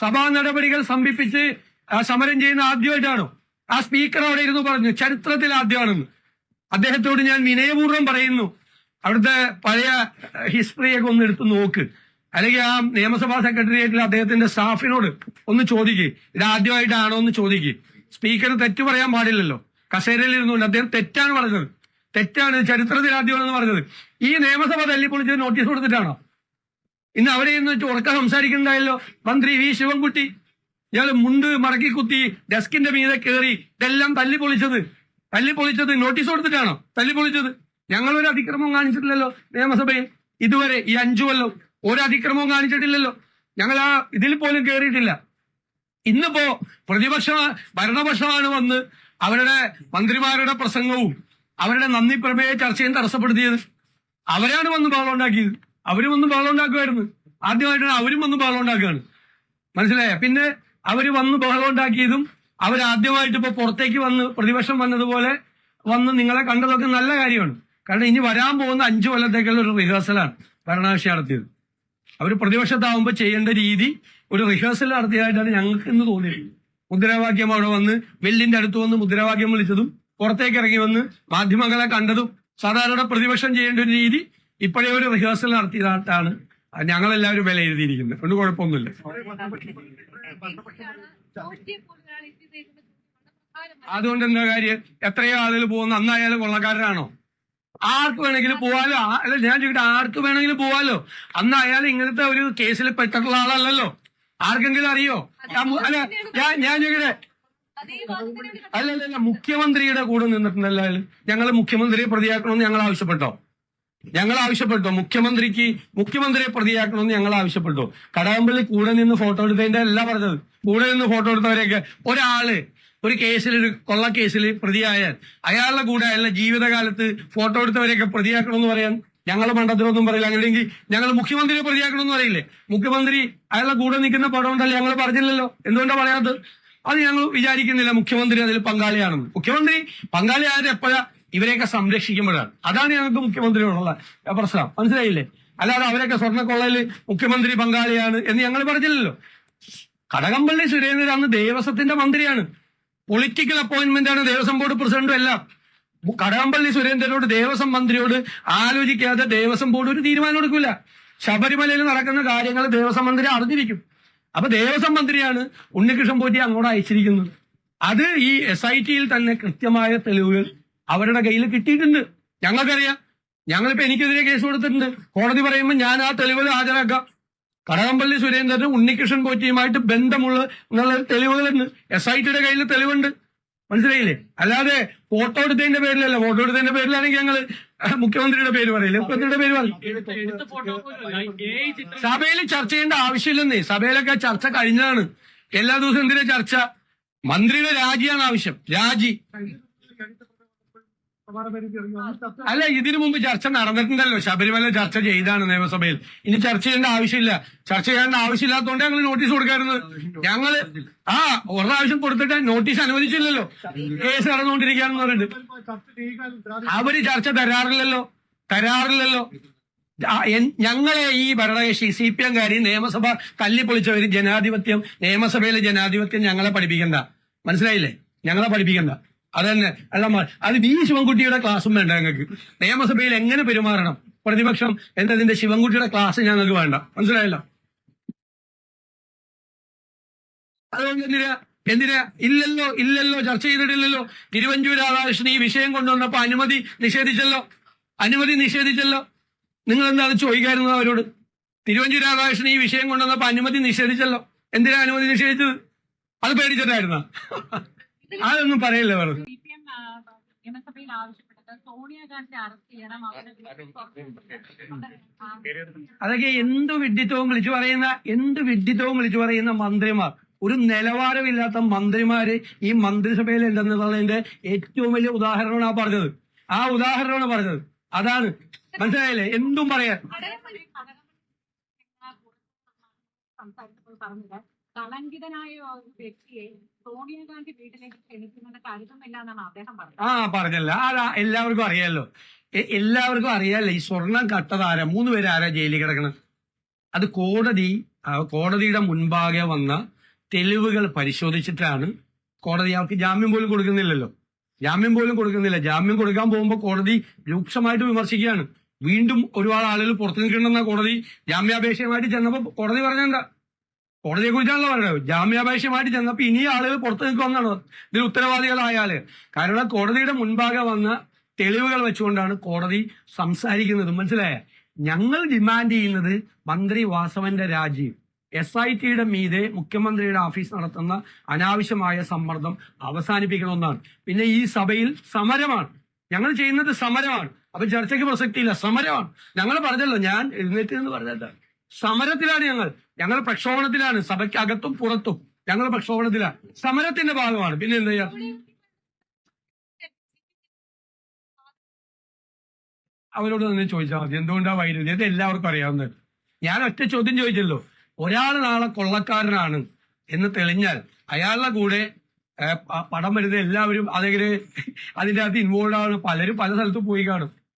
സഭാ നടപടികൾ സംഭിപ്പിച്ച് സമരം ചെയ്യുന്ന ആദ്യമായിട്ടാണോ. ആ സ്പീക്കർ അവിടെ ഇരുന്ന് പറഞ്ഞു ചരിത്രത്തിൽ ആദ്യമാണെന്ന്. അദ്ദേഹത്തോട് ഞാൻ വിനയപൂർവം പറയുന്നു അവിടുത്തെ പഴയ ഹിസ്റ്ററിയൊക്കെ ഒന്ന് എടുത്ത് നോക്ക്. അല്ലെങ്കിൽ ആ നിയമസഭാ സെക്രട്ടേറിയറ്റിൽ അദ്ദേഹത്തിന്റെ സ്റ്റാഫിനോട് ഒന്ന് ചോദിക്കേ ഇത് ആദ്യമായിട്ടാണോ എന്ന് ചോദിക്കേ. സ്പീക്കർ തെറ്റ് പറയാൻ പാടില്ലല്ലോ. കസേരയിൽ ഇരുന്നുകൊണ്ട് അദ്ദേഹം തെറ്റാണ് പറഞ്ഞത്. തെറ്റാണ് ചരിത്രത്തിൽ ആദ്യമാണെന്ന് പറഞ്ഞത്. ഈ നിയമസഭ തല്ലിപ്പൊളിച്ച് നോട്ടീസ് കൊടുത്തിട്ടാണോ? ഇന്ന് അവിടെ നിന്ന് ഉറക്കം സംസാരിക്കുന്നുണ്ടായല്ലോ. മന്ത്രി വി ശിവൻകുട്ടി. ഇയാൾ മുണ്ട് മടക്കി കുത്തി ഡെസ്കിന്റെ മീതെ കയറി ഇതെല്ലാം തല്ലി പൊളിച്ചത്. തല്ലി പൊളിച്ചത് നോട്ടീസ് കൊടുത്തിട്ടാണോ? തല്ലി പൊളിച്ചത്. ഞങ്ങളൊരു അതിക്രമവും കാണിച്ചിട്ടില്ലല്ലോ നിയമസഭയിൽ. ഇതുവരെ ഈ അഞ്ചു കൊല്ലം ഒരു അതിക്രമവും കാണിച്ചിട്ടില്ലല്ലോ. ഞങ്ങൾ ആ ഇതിൽ പോലും കയറിയിട്ടില്ല ഇന്നിപ്പോ പ്രതിപക്ഷ ഭരണപക്ഷമാണ് വന്ന് അവരുടെ മന്ത്രിമാരുടെ പ്രസംഗവും അവരുടെ നന്ദി പ്രമേയ ചർച്ചയും തടസ്സപ്പെടുത്തിയത്. അവരാണ് വന്ന് ബഹളം ഉണ്ടാക്കിയത്. അവരും വന്ന് ബഹളം ഉണ്ടാക്കുമായിരുന്നു. ആദ്യമായിട്ടാണ് അവരും വന്ന് ബഹളം ഉണ്ടാക്കുകയാണ്. മനസ്സിലായ? പിന്നെ അവർ വന്ന് ബഹളം ഉണ്ടാക്കിയതും അവരാദ്യമായിട്ട് ഇപ്പൊ പുറത്തേക്ക് വന്ന് പ്രതിപക്ഷം വന്നതുപോലെ വന്ന് നിങ്ങളെ കണ്ടതൊക്കെ നല്ല കാര്യമാണ്. കാരണം ഇനി വരാൻ പോകുന്ന അഞ്ചു കൊല്ലത്തേക്കുള്ള ഒരു റിഹേഴ്സലാണ് ഭരണകക്ഷി നടത്തിയത്. അവർ പ്രതിപക്ഷത്താവുമ്പോൾ ചെയ്യേണ്ട രീതി ഒരു റിഹേഴ്സൽ നടത്തിയതായിട്ടാണ് ഞങ്ങൾക്ക് ഇന്ന് തോന്നിയത് മുദ്രാവാക്യം അവിടെ വന്ന് വെല്ലിന്റെ അടുത്ത് വന്ന് മുദ്രാവാക്യം വിളിച്ചതും പുറത്തേക്ക് ഇറങ്ങി വന്ന് മാധ്യമങ്ങളെ കണ്ടതും സാധാരണ പ്രതിപക്ഷം ചെയ്യേണ്ട ഒരു രീതി ഇപ്പോഴേ ഒരു റിഹേഴ്സൽ നടത്തിയതായിട്ടാണ് ഞങ്ങളെല്ലാവരും വിലയിരുത്തിയിരിക്കുന്നത് അതുകൊണ്ട് കുഴപ്പമൊന്നുമില്ല. അതുകൊണ്ട് എന്താ കാര്യം? എത്രയോ ആളുകൾ പോകുന്ന. അന്നായാലും കൊള്ളക്കാരനാണോ? ആർക്ക് വേണമെങ്കിലും പോവാലോ? അല്ല ഞാൻ ചോദിക്കട്ടെ ആർക്ക് വേണമെങ്കിലും പോവാലോ? അന്ന് ഇങ്ങനത്തെ ഒരു കേസിൽ പെട്ടിട്ടുള്ള ആളല്ലല്ലോ. ആർക്കെങ്കിലും അറിയോ? അല്ല ഞാൻ ഞാൻ ചോദിക്കട്ടെ. അല്ല അല്ല അല്ല മുഖ്യമന്ത്രിയുടെ കൂടെ നിന്നിട്ടുണ്ടല്ലോ ഞങ്ങൾ മുഖ്യമന്ത്രിയെ പ്രതിയാക്കണമെന്ന് ഞങ്ങൾ ആവശ്യപ്പെട്ടോ? ഞങ്ങൾ ആവശ്യപ്പെട്ടു മുഖ്യമന്ത്രിക്ക് മുഖ്യമന്ത്രിയെ പ്രതിയാക്കണമെന്ന് ഞങ്ങൾ ആവശ്യപ്പെട്ടു കടകംപള്ളി കൂടെ നിന്ന് ഫോട്ടോ എടുത്തതിന്റെ അല്ല പറഞ്ഞത്. കൂടെ നിന്ന് ഫോട്ടോ എടുത്തവരെയൊക്കെ ഒരാൾ ഒരു കേസിൽ ഒരു കൊള്ള കേസിൽ പ്രതിയായാൽ അയാളുടെ കൂടെ അയാളുടെ ജീവിതകാലത്ത് ഫോട്ടോ എടുത്തവരെയൊക്കെ പ്രതിയാക്കണമെന്ന് പറയാൻ ഞങ്ങൾ മണ്ഡലത്തിലൊന്നും പറയില്ല. അങ്ങനെയെങ്കിൽ ഞങ്ങൾ മുഖ്യമന്ത്രിയെ പ്രതിയാക്കണമെന്ന് പറയില്ലേ? മുഖ്യമന്ത്രി അയാളുടെ കൂടെ നിൽക്കുന്ന പടം ഉണ്ടല്ലോ ഞങ്ങൾ പറഞ്ഞില്ലല്ലോ. എന്തുകൊണ്ടാണ് പറയാത്തത്? അത് ഞങ്ങൾ വിചാരിക്കുന്നില്ല മുഖ്യമന്ത്രി അതിൽ പങ്കാളിയാണെന്ന്. മുഖ്യമന്ത്രി പങ്കാളിയായത് എപ്പോഴാ? ഇവരെയൊക്കെ സംരക്ഷിക്കുമ്പോഴാണ്. അതാണ് ഞങ്ങൾക്ക് മുഖ്യമന്ത്രിയോടുള്ള പ്രശ്നം. മനസ്സിലായില്ലേ? അല്ലാതെ അവരൊക്കെ സ്വർണക്കൊള്ളയിൽ മുഖ്യമന്ത്രി പങ്കാളിയാണ് എന്ന് ഞങ്ങൾ പറഞ്ഞില്ലല്ലോ. കടകംപള്ളി സുരേന്ദ്രൻ അന്ന് ദേവസ്വത്തിന്റെ മന്ത്രിയാണ്. പൊളിറ്റിക്കൽ അപ്പോയിന്റ്മെന്റ് ആണ് ദേവസ്വം ബോർഡ് പ്രസിഡന്റും എല്ലാം. കടകംപള്ളി സുരേന്ദ്രനോട് ദേവസ്വം മന്ത്രിയോട് ആലോചിക്കാതെ ദേവസ്വം ബോർഡ് ഒരു തീരുമാനം എടുക്കില്ല ശബരിമലയിൽ നടക്കുന്ന കാര്യങ്ങൾ ദേവസ്വം മന്ത്രി അറിഞ്ഞിരിക്കും. അപ്പൊ ദേവസ്വം മന്ത്രിയാണ് ഉണ്ണികൃഷ്ണൻ പോറ്റി അങ്ങോട്ട് അയച്ചിരിക്കുന്നത്. അത് ഈ എസ് തന്നെ കൃത്യമായ തെളിവുകൾ അവരുടെ കയ്യിൽ കിട്ടിയിട്ടുണ്ട്. ഞങ്ങൾക്കറിയാം. ഞങ്ങളിപ്പോ എനിക്കെതിരെ കേസ് കൊടുത്തിട്ടുണ്ട്. കോടതി പറയുമ്പോൾ ഞാൻ ആ തെളിവുകൾ ഹാജരാക്കാം. കടകംപള്ളി സുരേന്ദ്രനും ഉണ്ണികൃഷ്ണൻ പോറ്റിയുമായിട്ട് ബന്ധമുള്ള എന്നുള്ള തെളിവുകളുണ്ട്. എസ് ഐ ടിയുടെ കയ്യിൽ തെളിവുണ്ട്. മനസ്സിലായില്ലേ? അല്ലാതെ ഫോട്ടോ എടുത്തതിന്റെ പേരിലല്ല. ഫോട്ടോ എടുത്തതിന്റെ പേരിലാണെങ്കിൽ ഞങ്ങൾ മുഖ്യമന്ത്രിയുടെ പേര് പറയില്ല? മുഖ്യമന്ത്രിയുടെ പേര് പറയും സഭയിൽ ചർച്ച ചെയ്യേണ്ട ആവശ്യമില്ലെന്നേ. സഭയിലൊക്കെ ചർച്ച കഴിഞ്ഞതാണ്. എല്ലാ ദിവസവും എന്തിനാ ചർച്ച? മന്ത്രിയുടെ രാജിയാണ് ആവശ്യം. രാജി. അല്ല ഇതിനു മുമ്പ് ചർച്ച നടന്നിട്ടുണ്ടല്ലോ. ശബരിമല ചർച്ച ചെയ്താണ് നിയമസഭയിൽ. ഇനി ചർച്ച ചെയ്യേണ്ട ആവശ്യമില്ല. ചർച്ച ചെയ്യേണ്ട ആവശ്യമില്ലാത്തതുകൊണ്ട് ഞങ്ങൾ നോട്ടീസ് കൊടുക്കാറുണ്ട് ഞങ്ങൾ ആ ഒരു പ്രാവശ്യം കൊടുത്തിട്ട് നോട്ടീസ് അനുവദിച്ചില്ലല്ലോ. കേസ് നടന്നുകൊണ്ടിരിക്കുകയാണെന്ന് പറഞ്ഞിട്ട് അവർ ചർച്ച തരാറില്ലല്ലോ. തരാറില്ലല്ലോ. ഞങ്ങളെ ഈ ഭരണകക്ഷി സി പി എംകാരി നിയമസഭ തല്ലിപ്പൊളിച്ചവര് ജനാധിപത്യം നിയമസഭയിലെ ജനാധിപത്യം ഞങ്ങളെ പഠിപ്പിക്കണ്ട. മനസ്സിലായില്ലേ? ഞങ്ങളെ പഠിപ്പിക്കണ്ട. അതന്നെ. അല്ല അത് വി ശിവൻകുട്ടിയുടെ ക്ലാസ്സും വേണ്ട ഞങ്ങൾക്ക്. നിയമസഭയിൽ എങ്ങനെ പെരുമാറണം? പ്രതിപക്ഷം എന്നതിന്റെ ശിവൻകുട്ടിയുടെ ക്ലാസ് ഞങ്ങൾക്ക് വേണ്ട. മനസ്സിലായല്ലോ? അതുകൊണ്ട് എന്തിനാ? എന്തിനാ? ഇല്ലല്ലോ ഇല്ലല്ലോ ചർച്ച ചെയ്തിട്ടില്ലല്ലോ. തിരുവഞ്ചൂർ രാധാകൃഷ്ണൻ ഈ വിഷയം കൊണ്ടുവന്നപ്പോ അനുമതി നിഷേധിച്ചല്ലോ. അനുമതി നിഷേധിച്ചല്ലോ. നിങ്ങൾ എന്താ അത് ചോദിക്കായിരുന്നു അവരോട്? തിരുവഞ്ചൂർ രാധാകൃഷ്ണൻ ഈ വിഷയം കൊണ്ടുവന്നപ്പോ അനുമതി നിഷേധിച്ചല്ലോ. എന്തിനാ അനുമതി നിഷേധിച്ചത്? അത് പേടിച്ചിട്ടായിരുന്ന? അതൊന്നും പറയില്ല പറഞ്ഞു നിയമസഭയിൽ ആവശ്യപ്പെട്ടത് സോണിയാഗാന്ധി അറസ്റ്റ് ചെയ്യണം. അതൊക്കെ എന്ത് വിഡ്ഢിത്തവും വിളിച്ചു പറയുന്ന എന്ത് വിഡ്ഢിത്തവും വിളിച്ചു പറയുന്ന മന്ത്രിമാർ? ഒരു നിലവാരമില്ലാത്ത മന്ത്രിമാര് ഈ മന്ത്രിസഭയിൽ ഉണ്ടെന്നുള്ളതിന്റെ ഏറ്റവും വലിയ ഉദാഹരണമാണ് ആ പറഞ്ഞത്. ആ ഉദാഹരണമാണ് പറഞ്ഞത്. അതാണ്. മനസ്സിലായില്ലേ? എന്തും പറയാൻ. സംസാരിച്ചപ്പോൾ പറഞ്ഞത് കളങ്കിതനായ ഒരു വ്യക്തിയെ സോണിയാഗാന്ധി വീട്ടിലേക്ക് എന്നാണ് അദ്ദേഹം പറഞ്ഞത്. ആ പറഞ്ഞല്ല. അതാ എല്ലാവർക്കും അറിയാലോ. എല്ലാവർക്കും അറിയാലോ ഈ സ്വർണം കട്ടതാര മൂന്ന് പേര് ആരാ ജയിലിൽ കിടക്കണം? അത് കോടതി കോടതിയുടെ മുൻപാകെ വന്ന തെളിവുകൾ പരിശോധിച്ചിട്ടാണ് കോടതി അവർക്ക് ജാമ്യം പോലും കൊടുക്കുന്നില്ലല്ലോ. ജാമ്യം പോലും കൊടുക്കുന്നില്ല. ജാമ്യം കൊടുക്കാൻ പോകുമ്പോൾ കോടതി രൂക്ഷമായിട്ട് വിമർശിക്കുകയാണ്. വീണ്ടും ഒരുപാട് ആളുകൾ പുറത്തു നിൽക്കണമെന്ന കോടതി ജാമ്യാപേക്ഷയുമായിട്ട് ചെന്നപ്പോൾ കോടതി പറഞ്ഞെന്താ? കോടതിയെ കുറിച്ചാണല്ലോ പറയുന്നത്. ജാമ്യാപേക്ഷയുമായിട്ട് ചെന്നപ്പോൾ ഇനി ആളുകൾ പുറത്തു നിൽക്കുമെന്നാണ് ഇതിൽ ഉത്തരവാദികളായാൽ. കാരണം കോടതിയുടെ മുൻപാകെ വന്ന തെളിവുകൾ വെച്ചുകൊണ്ടാണ് കോടതി സംസാരിക്കുന്നത്. മനസ്സിലായ? ഞങ്ങൾ ഡിമാൻഡ് ചെയ്യുന്നത് മന്ത്രി വാസവന്റെ രാജി. എസ് ഐ ടിയുടെ മീതെ മുഖ്യമന്ത്രിയുടെ ഓഫീസ് നടത്തുന്ന അനാവശ്യമായ സമ്മർദ്ദം അവസാനിപ്പിക്കണമെന്നാണ്. പിന്നെ ഈ സഭയിൽ സമരമാണ്. ഞങ്ങൾ ചെയ്യുന്നത് സമരമാണ്. അപ്പൊ ചർച്ചയ്ക്ക് പ്രസക്തിയില്ല. സമരമാണ്. ഞങ്ങൾ പറഞ്ഞല്ലോ ഞാൻ എഴുന്നേറ്റ് എന്ന് പറഞ്ഞല്ലോ സമരത്തിലാണ് ഞങ്ങൾ. ഞങ്ങൾ പ്രക്ഷോഭണത്തിലാണ് സഭയ്ക്കകത്തും പുറത്തും ഞങ്ങൾ പ്രക്ഷോഭണത്തിലാണ്. സമരത്തിന്റെ ഭാഗമാണ്. പിന്നെ എന്താ ചെയ്യാ? അവരോട് തന്നെ ചോദിച്ചാൽ മതി. എന്തുകൊണ്ടാ വൈരുദ്ധ്യം? ഇത് എല്ലാവർക്കും അറിയാവുന്നത്. ഞാൻ ഒറ്റ ചോദ്യം ചോദിച്ചല്ലോ. ഒരാൾ നാളെ കൊള്ളക്കാരനാണ് എന്ന് തെളിഞ്ഞാൽ അയാളുടെ കൂടെ പടം വരുന്ന എല്ലാവരും അതെങ്ങനെ അതിന്റെ അകത്ത് ഇൻവോൾവ് ആണ് പലരും പല സ്ഥലത്തും പോയി കാണും.